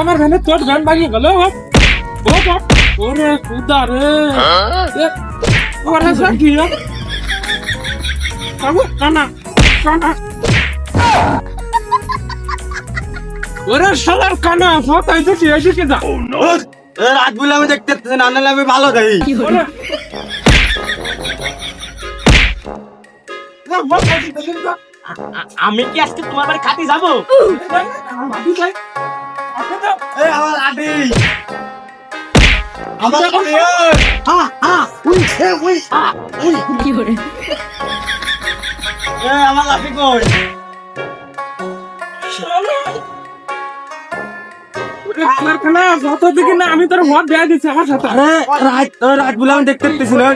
আমার ভ্যানে তোর ভ্যান ভাঙিয়ে গেল ওরে রে। ওরে সাকি বাবু কানা কানা। ওরে শালার কানা যা। রাত বলে আমি দেখতে না নাহলে আমি ভালো দেই। আমি কি আজকে তোমার বাড়ি খাতি যাব? আমার লাঠি কই? যত দিকে না আমি তোর ভোট দেয়া দিছি আমার সাথে। আরে রাত তোর রাত বলে আমি দেখতে পাচ্ছি না।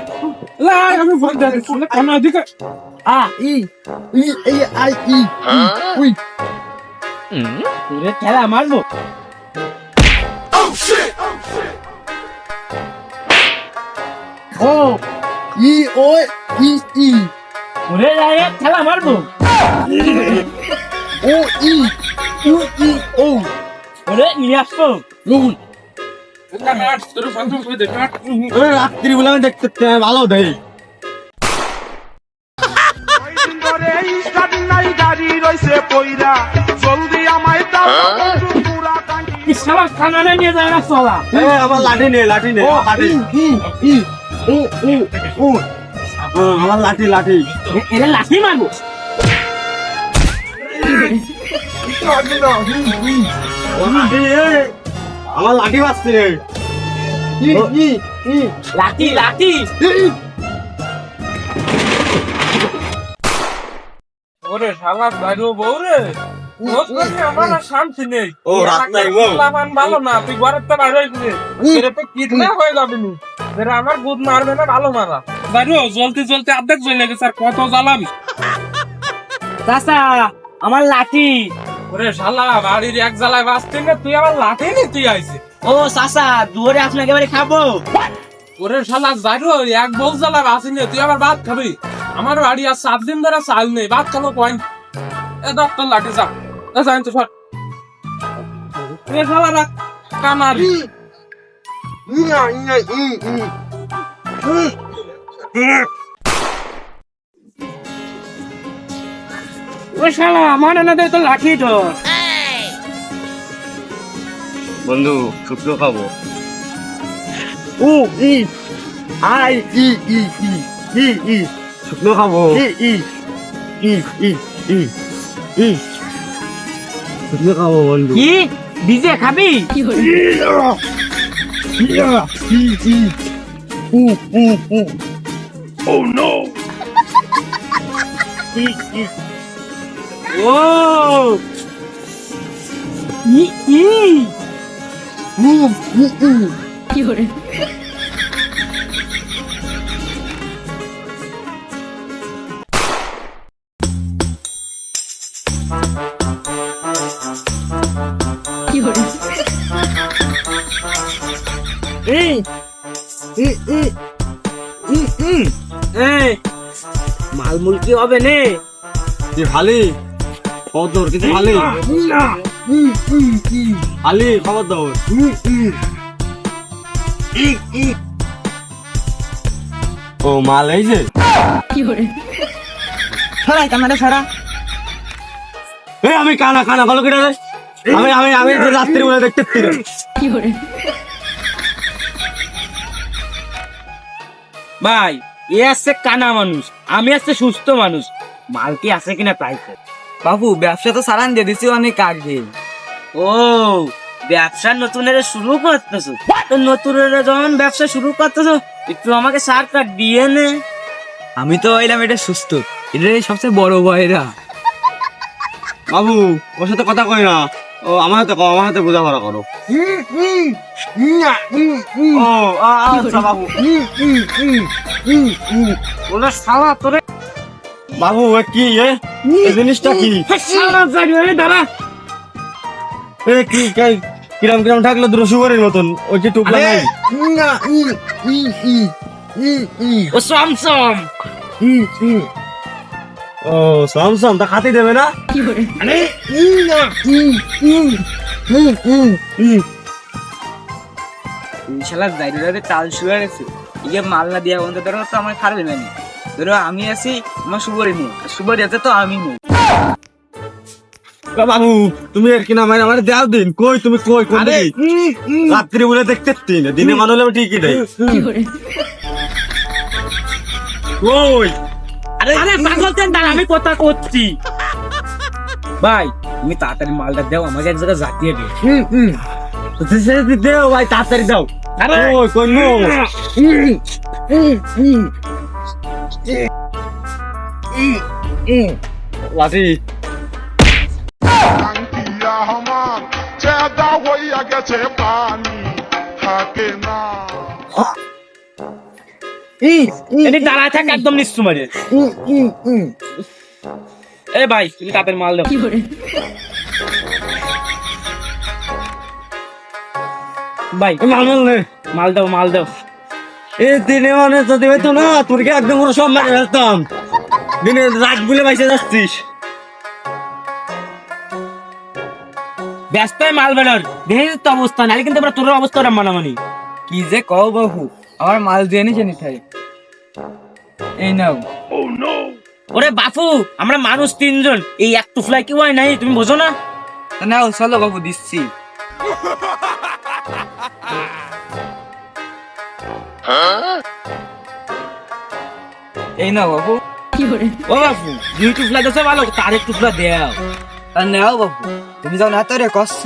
আমি ভোট দেয়া দিছি না, কানা এদিকে তোরে খেলা মারবো? ও ই ও ই ই। ওরে যায় খেলা মারবো? ও ই উ ই ও। ওরে নিয়ে আসব। ওই রাত্রি বলে আমি দেখতে ভালো রইছে জলদি আমায় দাও নিয়ে যায় না চলা আমার লাঠি নে লাঠি নে ও ও ও। আমার লাঠি লাঠি। এরে লাঠি মারবো? আমার লাঠি বাজছে রে লাঠি লাঠি। ওরে শালা বাইরেও বউ রে। রোজ রোজ আমার আর শান্তি নেই। ও, রাত নাই ভালো না তুই ঘরের তো বাইরে কিডন্যাপ হয়ে যাবি নি। এরা আমার গুদ মারবে না ভালো মারা। বাইরেও জ্বলতে জ্বলতে অর্ধেক জ্বলে গেছে আর কত জ্বালাবি চাচা আমার লাঠি। ওরে শালা বাড়ির এক জ্বালায় বাঁচতে না তুই আমার লাঠি নিতে আইছে ও চাচা দুয়ারে আপনাকে বাড়ি খাব। ওরে শালা যাইরো এক বউ জ্বালায় বাঁচি নে তুই আবার ভাত খাবি? আমার বাড়ি আর সাত দিন ধরে চাল নেই ভাত খাব পয়েন্ট এ ডক্টর লাঠি যা। এ যাই তো সর। এ শালা রাখ কামারি ও শালা আমার না তো লাঠি তো। বন্ধু শুক্তো খাব। ও ই আই ই ই ই ই ই শুকনো খাব। ই ই ই ই ই ই খাব বন্ধু। কি? ডিজে খাবি? ই Yeah. Ooh, ooh, ooh. Oh no. Whoa. Mm-mm. মালমুল কি হবে নে? কি খালি খবর দৌড় কিছু খালি খালি খবর দৌড় ও মাল এই যে। 有人，ছড়াই কামারে ছড়া এই আমি কানা কানা ভালো কেটে আমি আমি আমি রাত্রি বেলা দেখতে পাচ্ছি না। ভাই এ আছে কানা মানুষ আমি আছে সুস্থ মানুষ। মাল কি আছে কিনা তাই বাবু ব্যবসা তো সারান দিয়ে দিছি অনেক আগে। ও ব্যবসা নতুনের শুরু করতেছো? তো নতুনের যখন ব্যবসা শুরু করতেছো একটু আমাকে সার কাট দিয়ে নে। আমি তো এলাম এটা সুস্থ এটাই সবচেয়ে বড় ভয়রা বাবু ওর সাথে কথা কই না। ও আমার হাতে কও, আমার হাতে বোঝাপড়া করো। ও আ- আচ্ছা বাবু। ওরে শালা তোরে। বাবু এ কি এ? জিনিসটা কি? দাঁড়া। এ কি কিরম কিরম থাকল দুটো সুগরের মতন। ওই যে টুকলা নাই? ও সমসম ও সামসাম তা খাতে দেবে না? 有人，শালা জাইরুলারে তাল শুয়ে গেছে। ইয়ে মাল না দিয়া বন্ধু ধরো তো আমার খারাপ না ধরো আমি আছি আমার সুবরি নেই। সুবরি আছে তো আমি নেই। বাবু তুমি এর কিনা মানে আমার দেওয়া দিন। কই তুমি? কই? কোন আরে? রাত্রি বলে দেখতে দিনে মানুষ আমি ঠিকই দেয় কি কই? আরে পাগল তেন দাঁড়া, আমি কথা করছি ভাই তুমি তাড়াতাড়ি মালটা দাও আমাকে এক জায়গায় জাতিয়ে দিও। তো সে দেও ভাই তাড়াতাড়ি দাও। আরে। কই কই নো লাঠি আংটিয়া আমার চেদা হইয়া গেছে পানি থাকে না এটি দাঁড়ায় থাক একদম নিশ্চু মারে এ ভাই তুমি মাল দাও। ভাই মাল মাল নে। মাল দাও মাল দাও। এ দিনে মানে যদি হইতো না তোর কি একদম পুরো সব মারে ফেলতাম দিনে রাত বলে বাইসে যাচ্ছিস। ব্যস্ত মাল বেড়ার। দেখে তো অবস্থা নাহলে কিন্তু তোর অবস্থা ওরা মানামানি। কি যে কও বাহু আমার মাল দিয়ে নিছে নি থাই এই নাও। ওরে বাপু আমরা মানুষ তিনজন। এই এক টুফলাই কি হয় নাই তুমি বোঝো না? নাও চলো বাবু দিচ্ছি। এই নাও hore ও বাপু দুই টুফলা দেছো ভালো তার এক টুফলা দেও। তা নাও বাবু তুমি যখন এত রে কষ্ট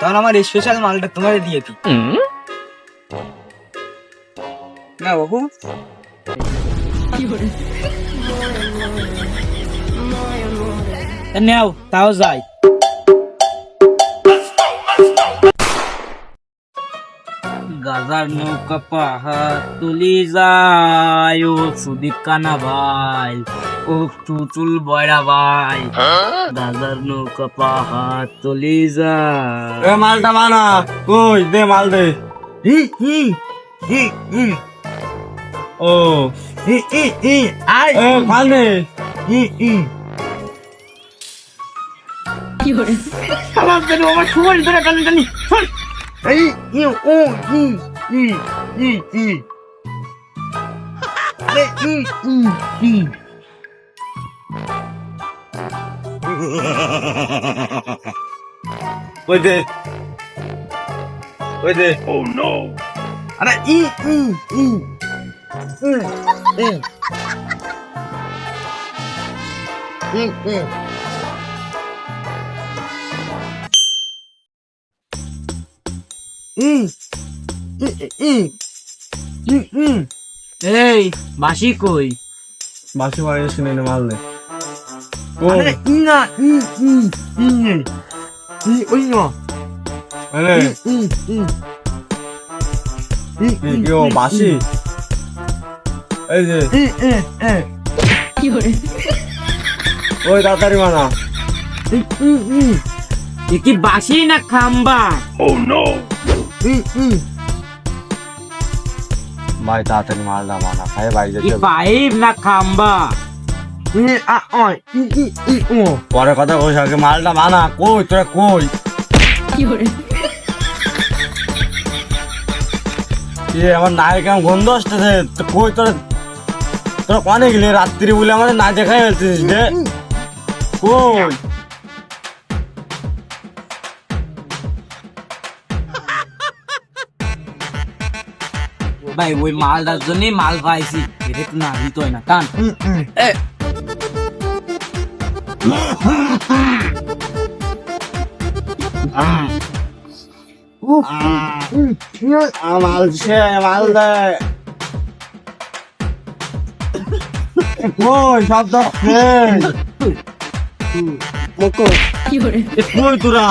তখন আমার স্পেশাল মালটা তোমার দিয়ে দিই। না তা নেও তাও যাই। গাজার নৌকা পাহাড় তুলি যায় ও সুদীপ কানা ভাই ও টুটুল বয়রা ভাই। গাজার নৌকা পাহাড় তুলি যায়। মালটা বানা কই দে মাল দে। ও। আই এ মাল দে কি hore আমার বেরো আমার সময় ধরে টানি টানি। শোন ওই দে ওই দে আরে ই ই ই। এই বাসি কই? বাসি বাড়ি শুনে নে দে আরে ই না ই ই ই ই ওই না। আরে। ই ই ই কি কি বাসি এই যে। ই ই ই কি hore ওই তাড়াতাড়ি বানা। এ কি বাসি না খাম্বা? ভাই তাড়াতাড়ি কি যেতে পাইপ না খাম্বা পরে কথা কইস আগে মালটা বানা। কই তোরা কই? কি hore আমার গন্ধ আসতেছে? কই তোরা তোরা কনে গেলি? রাত্রি বলে আমাদের না দেখাই ফেলছিস রে। কই? ভাই ওই মালটার জন্যই মাল পাইছি। এটা তো না দিত না টান। মাল সে মাল কই সব কি কই তোরা?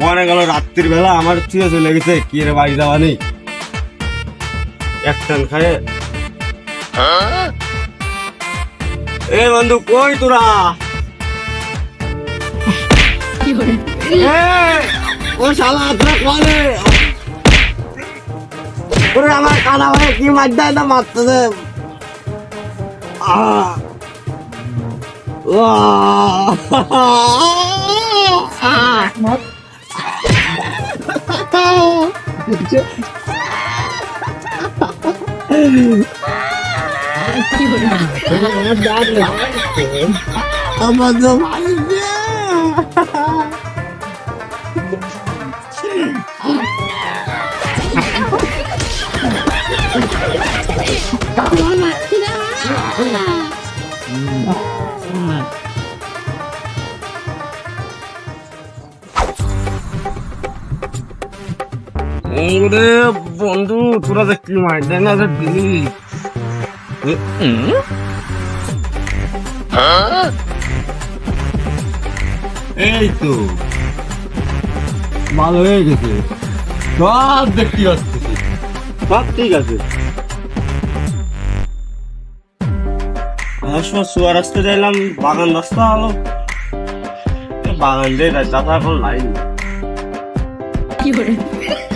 পরে গেল রাত্রির বেলা আমার ছুঁয়ে চলে গেছে। কি রে বাড়ি যাওয়া নেই? একটান খায়। এ বন্ধু কই তোরা? ও শালা তোরা কনে ওরে আমার কানা ভাই কি মার দেয় না মারতেছে আহ। আমার তো ওরে বন্ধু তোরা যে কি মার দেয় না যে দিলি এই তো। হয়ে গেছে। সব দেখতে পাচ্ছি। সব ঠিক আছে। আমার সময় যাইলাম বাগান রাস্তা হলো বাগান দিয়ে রাস্তা এখন লাইন Fiore, চোখ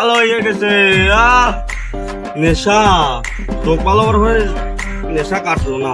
ভালো হয়ে গেছে। নেশা। চোখ ভালো হয়ে নেশা কাটলো না।